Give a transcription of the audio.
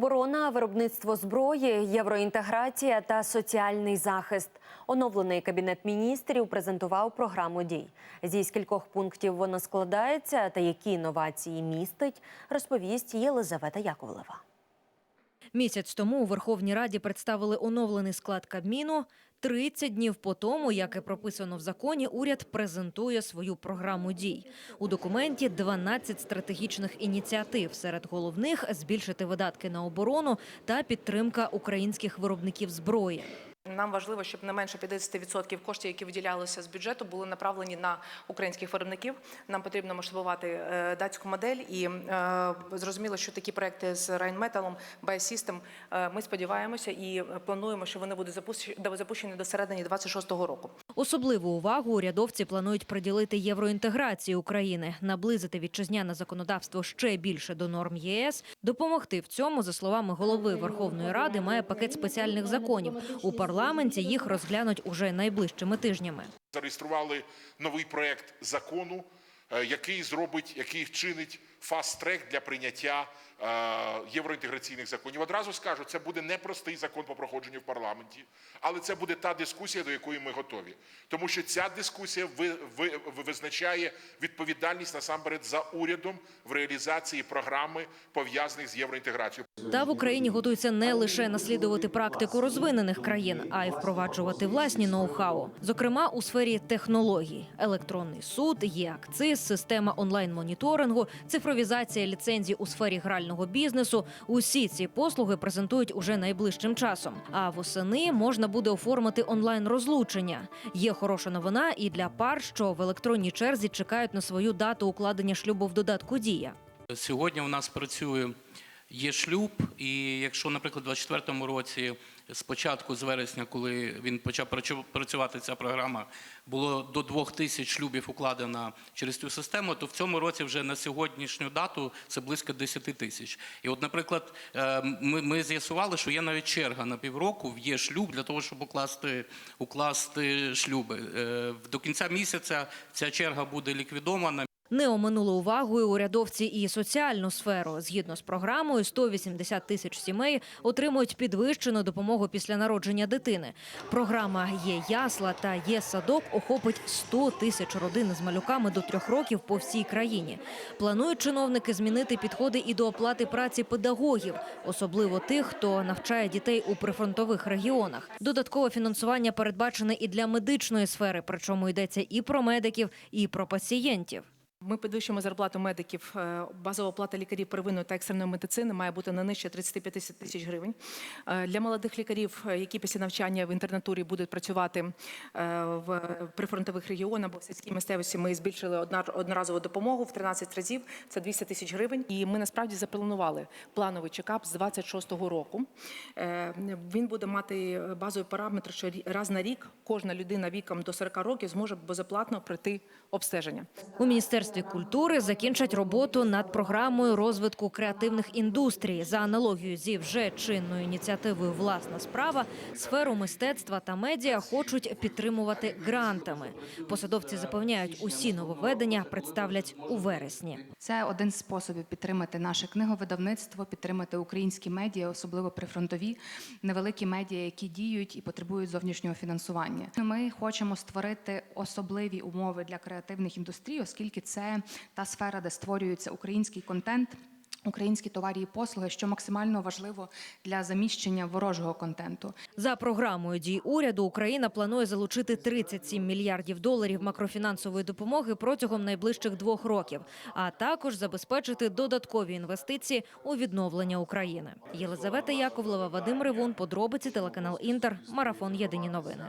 Оборона, виробництво зброї, євроінтеграція та соціальний захист. Оновлений кабінет міністрів презентував програму дій. Зі скількох пунктів вона складається та які інновації містить, розповість Єлизавета Яковлева. Місяць тому у Верховній Раді представили оновлений склад Кабміну. 30 днів по тому, як і прописано в законі, уряд презентує свою програму дій. У документі 12 стратегічних ініціатив. Серед головних збільшити видатки на оборону та підтримка українських виробників зброї. Нам важливо, щоб не менше 50% коштів, які виділялися з бюджету, були направлені на українських виробників. Нам потрібно масштабувати е, датську модель, і е, зрозуміло, що такі проекти з Rheinmetall, Biosystem, е, ми сподіваємося і плануємо, що вони будуть запущені- запущені до середини 26-го року. Особливу увагу урядовці планують приділити євроінтеграції України, наблизити вітчизняне законодавство ще більше до норм ЄС. Допомогти в цьому, за словами голови Верховної Ради, має пакет спеціальних законів. У парламенті їх розглянуть уже найближчими тижнями. зареєстрували новий проект закону, е, який зробить, який вчинить фаст-трек для прийняття е, євроінтеграційних законів. Одразу скажу, це буде не простий закон по проходженню в парламенті, але це буде та дискусія, до якої ми готові. Тому що ця дискусія ви, ви, ви- визначає відповідальність насамперед за урядом в реалізації програми пов'язаних з євроінтеграцією. Та в Україні готуються не лише наслідувати практику розвинених країн, а й впроваджувати власні ноу-хау. Зокрема, у сфері технологій: електронний суд, є акциз, система онлайн-моніторингу, цифровізація ліцензій у сфері грального бізнесу. Усі ці послуги презентують уже найближчим часом. А восени можна буде оформити онлайн розлучення. Є хороша новина і для пар, що в електронній черзі чекають на свою дату укладення шлюбу в додатку Дія. Сьогодні у нас працює є шлюб, і якщо, наприклад, у 2024 році, спочатку з вересня, коли він почав працювати ця програма, було до двох тисяч шлюбів укладено через цю систему, то в цьому році вже на сьогоднішню дату це близько 10 тисяч. І от, наприклад, е, ми, ми з'ясували, що є навіть черга на півроку є шлюб для того, щоб укласти, укласти шлюби. Е, До кінця місяця ця черга буде ліквідована. Не оминули увагою урядовці і соціальну сферу. Згідно з програмою, 180 тисяч сімей отримують підвищену допомогу після народження дитини. Програма є ясла та є садок охопить 100 тисяч родин з малюками до трьох років по всій країні. Планують чиновники змінити підходи і до оплати праці педагогів, особливо тих, хто навчає дітей у прифронтових регіонах. Додаткове фінансування передбачене і для медичної сфери, причому йдеться і про медиків, і про пацієнтів. Ми підвищуємо зарплату медиків. Е, Базова оплата лікарів первинної та екстреної медицини має бути не нижче 35 тисяч гривень. Е, Для молодих лікарів, е, які після навчання в інтернатурі будуть працювати в прифронтових регіонах або в сільській місцевості, ми збільшили одноразову допомогу в 13 разів. Це 200 тисяч гривень. І ми насправді запланували плановий чекап з 26-го року. Він буде мати базовий параметр, що раз на рік кожна людина віком до 40 років зможе безоплатно пройти обстеження. У міністерстві культури закінчать роботу над програмою розвитку креативних індустрій за аналогією зі вже чинною ініціативою Власна справа сферу мистецтва та медіа хочуть підтримувати грантами. Посадовці запевняють, усі нововведення представлять у вересні. Це один з способів підтримати наше книговидавництво, підтримати українські медіа, особливо прифронтові невеликі медіа, які діють і потребують зовнішнього фінансування. Ми хочемо створити особливі умови для креативних індустрій, оскільки це та сфера, де створюється український контент. Українські товарі і послуги, що максимально важливо для заміщення ворожого контенту. За програмою дій уряду Україна планує залучити 37 мільярдів доларів макрофінансової допомоги протягом найближчих двох років, а також забезпечити додаткові інвестиції у відновлення України. Єлизавета Яковлева, Вадим Ривун, подробиці телеканал Інтер, марафон Єдині новини.